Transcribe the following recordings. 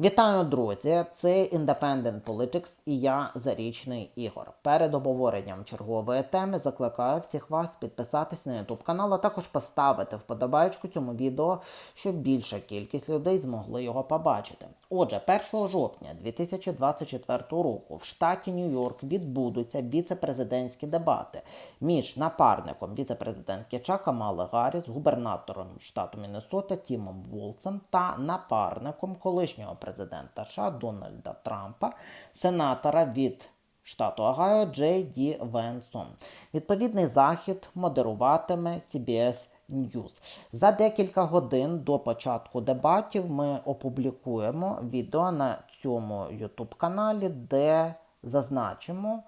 Вітаю, друзі! Це Independent Politics і я Зарічний Ігор. Перед обговоренням чергової теми закликаю всіх вас підписатись на YouTube канал, а також поставити вподобайку цьому відео, щоб більша кількість людей змогли його побачити. Отже, 1 жовтня 2024 року в штаті Нью-Йорк відбудуться віце-президентські дебати між напарником віце-президентки Чака Мали Гарріс, губернатором штату Міннесота Тімом Волцем та напарником колишнього президента США Дональда Трампа, сенатора від штату Огайо Джей Ді Венсон. Відповідний захід модеруватиме CBS News. За декілька годин до початку дебатів ми опублікуємо відео на цьому YouTube каналі, де зазначимо,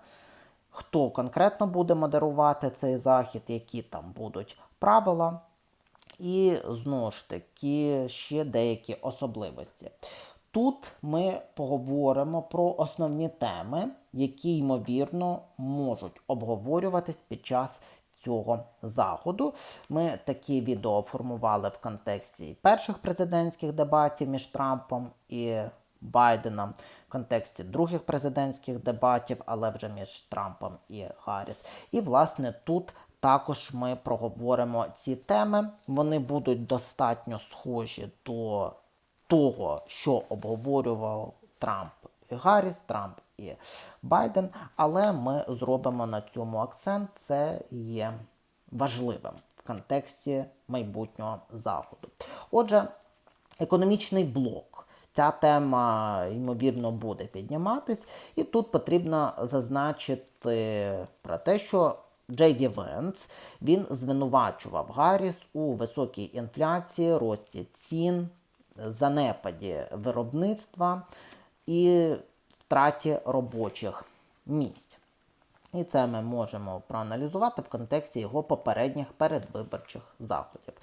хто конкретно буде модерувати цей захід, які там будуть правила. І знову ж таки ще деякі особливості. Тут ми поговоримо про основні теми, які, ймовірно, можуть обговорюватись під час цього заходу. Ми такі відео формували в контексті перших президентських дебатів між Трампом і Байденом, в контексті других президентських дебатів, але вже між Трампом і Гарріс. І, власне, тут також ми проговоримо ці теми. Вони будуть достатньо схожі до того, що обговорював Трамп і Гарріс, Трамп і Байден, але ми зробимо на цьому акцент. Це є важливим в контексті майбутнього заходу. Отже, економічний блок. Ця тема, ймовірно, буде підніматись, і тут потрібно зазначити про те, що Джей Ді Венс він звинувачував Гарріс у високій інфляції, рості цін, занепаді виробництва і втраті робочих місць. І це ми можемо проаналізувати в контексті його попередніх передвиборчих заходів.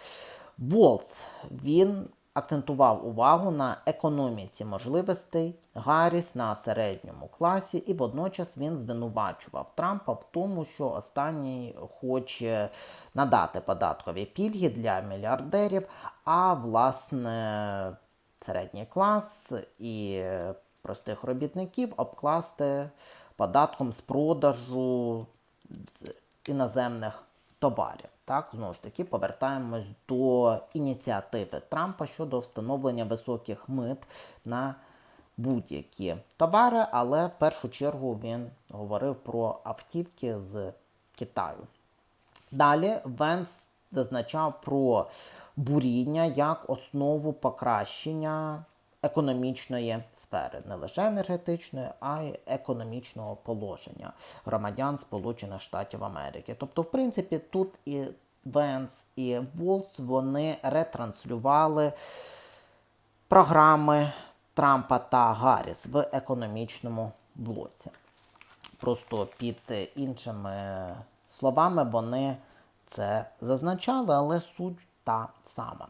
Волц він акцентував увагу на економіці можливостей, Гарріс на середньому класі, і водночас він звинувачував Трампа в тому, що останній хоче надати податкові пільги для мільярдерів, а власне середній клас і простих робітників обкласти податком з продажу іноземних товарів. Так, знову ж таки, повертаємось до ініціативи Трампа щодо встановлення високих мит на будь-які товари, але в першу чергу він говорив про автівки з Китаю. Далі Венс зазначав про буріння як основу покращення економічної сфери, не лише енергетичної, а й економічного положення громадян Сполучених Штатів Америки. Тобто, в принципі, тут і Венс, і Волс вони ретранслювали програми Трампа та Гарріс в економічному блоці. Просто під іншими словами вони це зазначали, але суть та сама.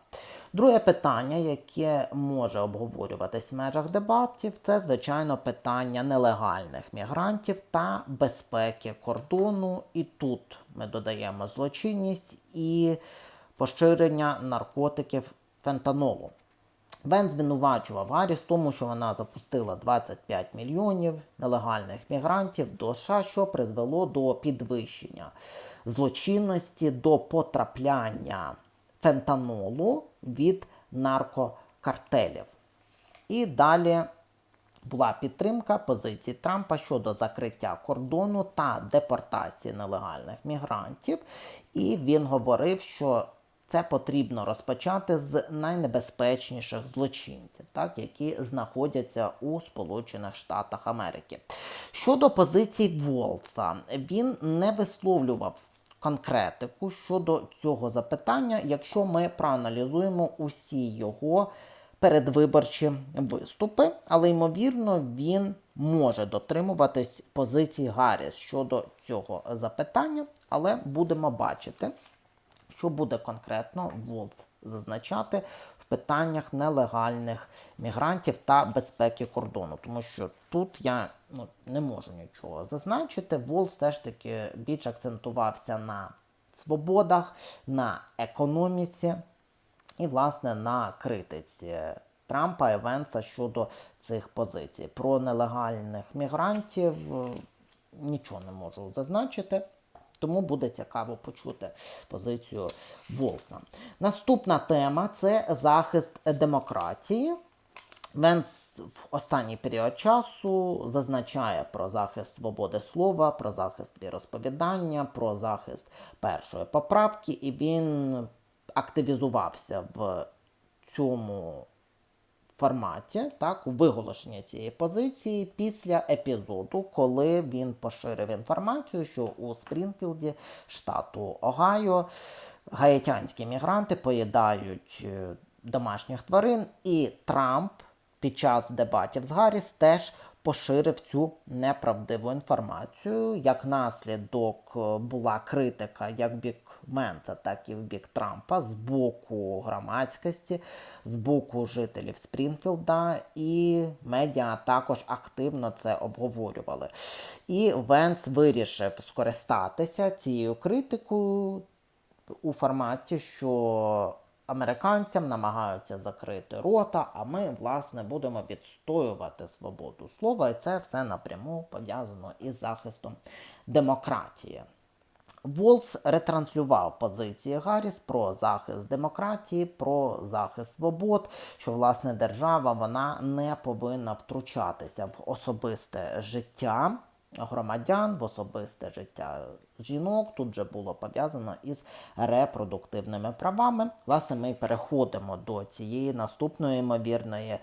Друге питання, яке може обговорюватись в межах дебатів, це, звичайно, питання нелегальних мігрантів та безпеки кордону. І тут ми додаємо злочинність і поширення наркотиків фентанолу. Вен звинувачував Гарріс тому, що вона запустила 25 мільйонів нелегальних мігрантів до США, що призвело до підвищення злочинності, до потрапляння фентанолу від наркокартелів. І далі була підтримка позиції Трампа щодо закриття кордону та депортації нелегальних мігрантів. І він говорив, що це потрібно розпочати з найнебезпечніших злочинців, так, які знаходяться у Сполучених Штатах Америки. Щодо позиції Волца, він не висловлював конкретику щодо цього запитання, якщо ми проаналізуємо усі його передвиборчі виступи, але ймовірно він може дотримуватись позиції Гарріс щодо цього запитання, але будемо бачити, що буде конкретно Волц зазначати питаннях нелегальних мігрантів та безпеки кордону. Тому що тут я ну, не можу нічого зазначити. Волц все ж таки більш акцентувався на свободах, на економіці і, власне, на критиці Трампа і щодо цих позицій. Про нелегальних мігрантів е, нічого не можу зазначити. Тому буде цікаво почути позицію Волса. Наступна тема це захист демократії. Венс в останній період часу зазначає про захист свободи слова, про захист віросповідання, про захист першої поправки, і він активізувався в цьому форматі, так, у виголошенні цієї позиції після епізоду, коли він поширив інформацію, що у Спрінфілді, штату Огайо, гаїтянські мігранти поїдають е, домашніх тварин, і Трамп під час дебатів з Гарріс теж поширив цю неправдиву інформацію. Як наслідок е, була критика як бік Менца, так і в бік Трампа з боку громадськості, з боку жителів Спрінфілда, і медіа також активно це обговорювали. І Венс вирішив скористатися цією критикою у форматі, що американцям намагаються закрити рота, а ми, власне, будемо відстоювати свободу слова, і це все напряму пов'язано із захистом демократії. Волс ретранслював позиції Гарріс про захист демократії, про захист свобод, що власне держава вона не повинна втручатися в особисте життя громадян, в особисте життя жінок. Тут же було пов'язано із репродуктивними правами. Власне, ми переходимо до цієї наступної ймовірної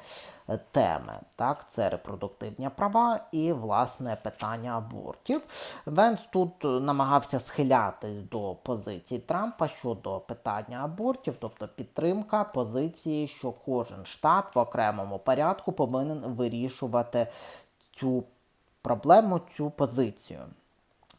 е, теми. Так, це репродуктивні права і власне питання абортів. Венс тут намагався схилятись до позиції Трампа щодо питання абортів, тобто підтримка позиції, що кожен штат в окремому порядку повинен вирішувати цю проблему, цю позицію.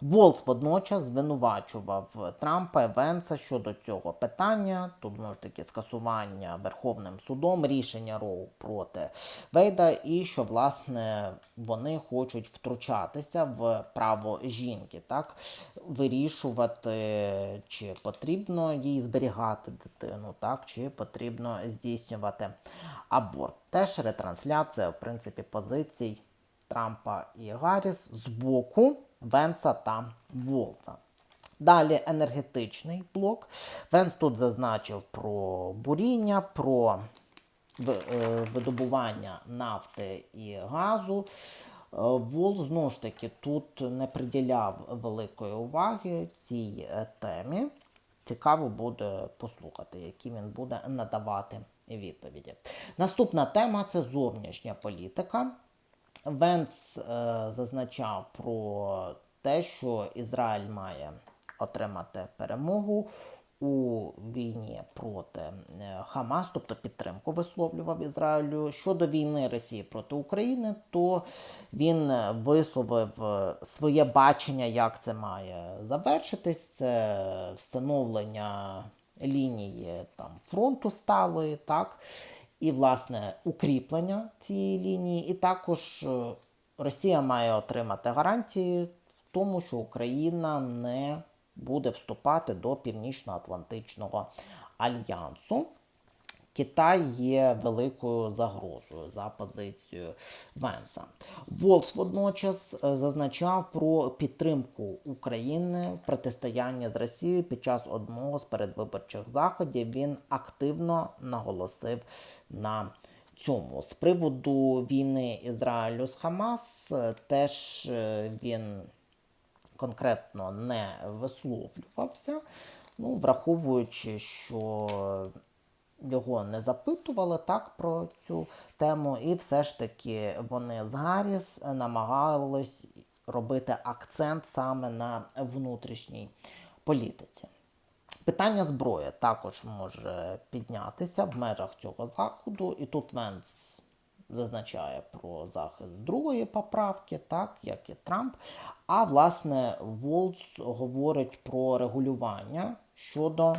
Волс водночас звинувачував Трампа і Венса щодо цього питання. Тут знову ж таки скасування Верховним судом рішення Роу проти Вейда, і що власне вони хочуть втручатися в право жінки, так вирішувати, чи потрібно їй зберігати дитину, так чи потрібно здійснювати аборт. Теж ретрансляція, в принципі, позицій. Трампа і Гарріс з боку Венса та Волта. Далі енергетичний блок. Венс тут зазначив про буріння, про е, видобування нафти і газу. Е, Вол знову ж таки тут не приділяв великої уваги цій е, темі. Цікаво буде послухати, які він буде надавати відповіді. Наступна тема це зовнішня політика. Венс е, зазначав про те, що Ізраїль має отримати перемогу у війні проти е, Хамас, тобто підтримку висловлював Ізраїлю. Щодо війни Росії проти України, то він висловив е, своє бачення, як це має завершитись. Це встановлення лінії там фронту сталої, так і, власне, укріплення цієї лінії, і також е, Росія має отримати гарантії в тому, що Україна не буде вступати до Північно-Атлантичного альянсу. Китай є великою загрозою за позицією Венса. Волкс водночас е, зазначав про підтримку України в протистоянні з Росією під час одного з передвиборчих заходів. Він активно наголосив на цьому. З приводу війни Ізраїлю з Хамас е, теж е, він конкретно не висловлювався, ну, враховуючи, що його не запитували так про цю тему, і все ж таки вони з Гарріс намагались робити акцент саме на внутрішній політиці. Питання зброї також може піднятися в межах цього заходу, і тут Венс зазначає про захист другої поправки, так як і Трамп. А власне Волц говорить про регулювання щодо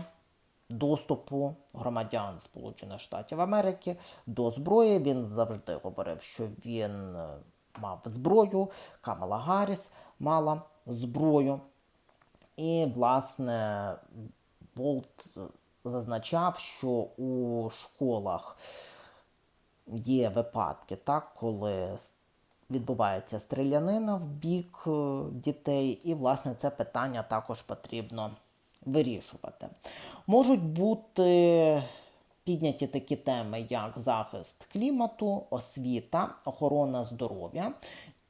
доступу громадян Сполучених Штатів Америки до зброї. Він завжди говорив, що він е, мав зброю, Камала Гарріс мала зброю. І, власне, Болт зазначав, що у школах є випадки, так, коли відбувається стрілянина в бік е, дітей, і, власне, це питання також потрібно вирішувати. Можуть бути підняті такі теми, як захист клімату, освіта, охорона здоров'я.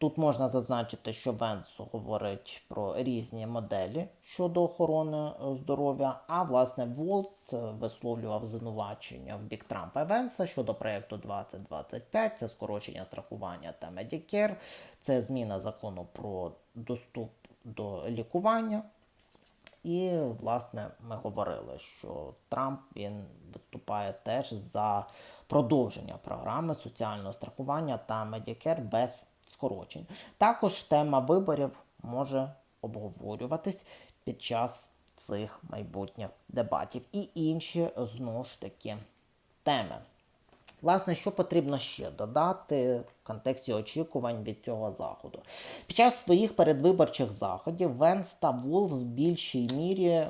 Тут можна зазначити, що Венс говорить про різні моделі щодо охорони е, здоров'я. А власне Волц е, висловлював звинувачення в бік Трампа Венса щодо проєкту 2025, це скорочення страхування та Medicare, це зміна закону про доступ до лікування. І, власне, ми говорили, що Трамп він виступає теж за продовження програми соціального страхування та Medicare без скорочень. Також тема виборів може обговорюватись під час цих майбутніх дебатів і інші знову ж таки теми. Власне, що потрібно ще додати в контексті очікувань від цього заходу? Під час своїх передвиборчих заходів Венс та Вулф в більшій мірі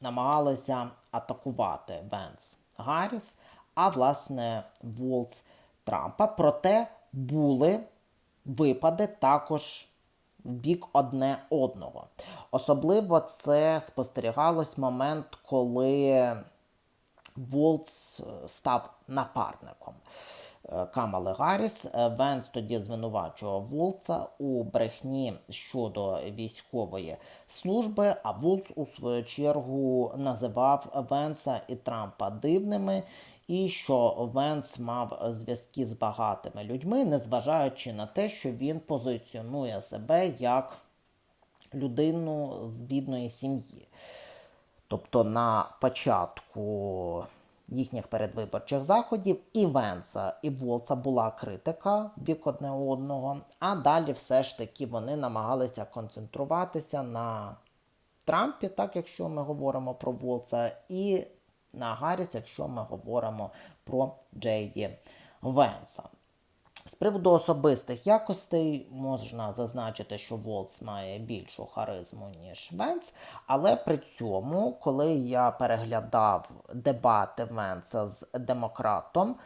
намагалися атакувати Венс Гарріс, а власне Волц Трампа. Проте були випади також в бік одне одного. Особливо це спостерігалось момент, коли Волц е, став напарником е, Камали Гарріс. Е, Венс тоді звинувачував Волца у брехні щодо військової служби, а Волц у свою чергу називав Венса і Трампа дивними. І що Венс мав зв'язки з багатими людьми, незважаючи на те, що він позиціонує себе як людину з бідної сім'ї. Тобто на початку їхніх передвиборчих заходів і Венса, і Волца була критика в бік одне одного, а далі все ж таки вони намагалися концентруватися на Трампі, так якщо ми говоримо про Волца, і на Гарріс, якщо ми говоримо про Джейді Венса. З приводу особистих якостей можна зазначити, що Волц має більшу харизму, ніж Венс, але при цьому, коли я переглядав дебати Венса з демократом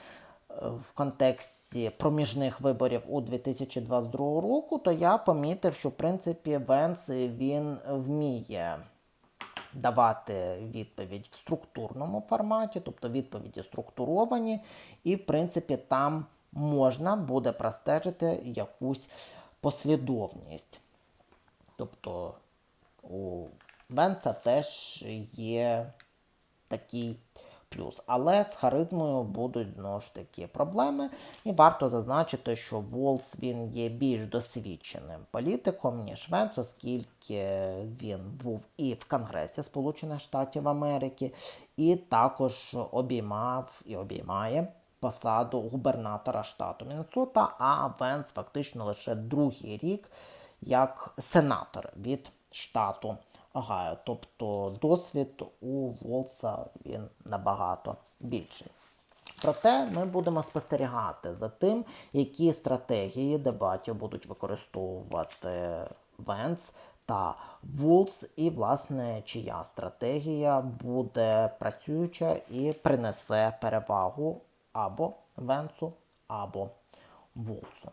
е, в контексті проміжних виборів у 2022 року, то я помітив, що в принципі Венс він вміє давати відповідь в структурному форматі, тобто відповіді структуровані, і, в принципі, там можна буде простежити якусь послідовність. Тобто у Венса теж є такий плюс. Але з харизмою будуть знову ж таки проблеми. І варто зазначити, що Волс він є більш досвідченим політиком, ніж Венс, оскільки він був і в Конгресі Сполучених Штатів Америки, і також обіймав і обіймає посаду губернатора штату Міннесота, а Венс фактично лише другий рік як сенатор від штату Огайо. Тобто досвід у Волса він набагато більший. Проте ми будемо спостерігати за тим, які стратегії дебатів будуть використовувати Венс та Вулс, і, власне, чия стратегія буде працююча і принесе перевагу або Венцу, або Вулсу.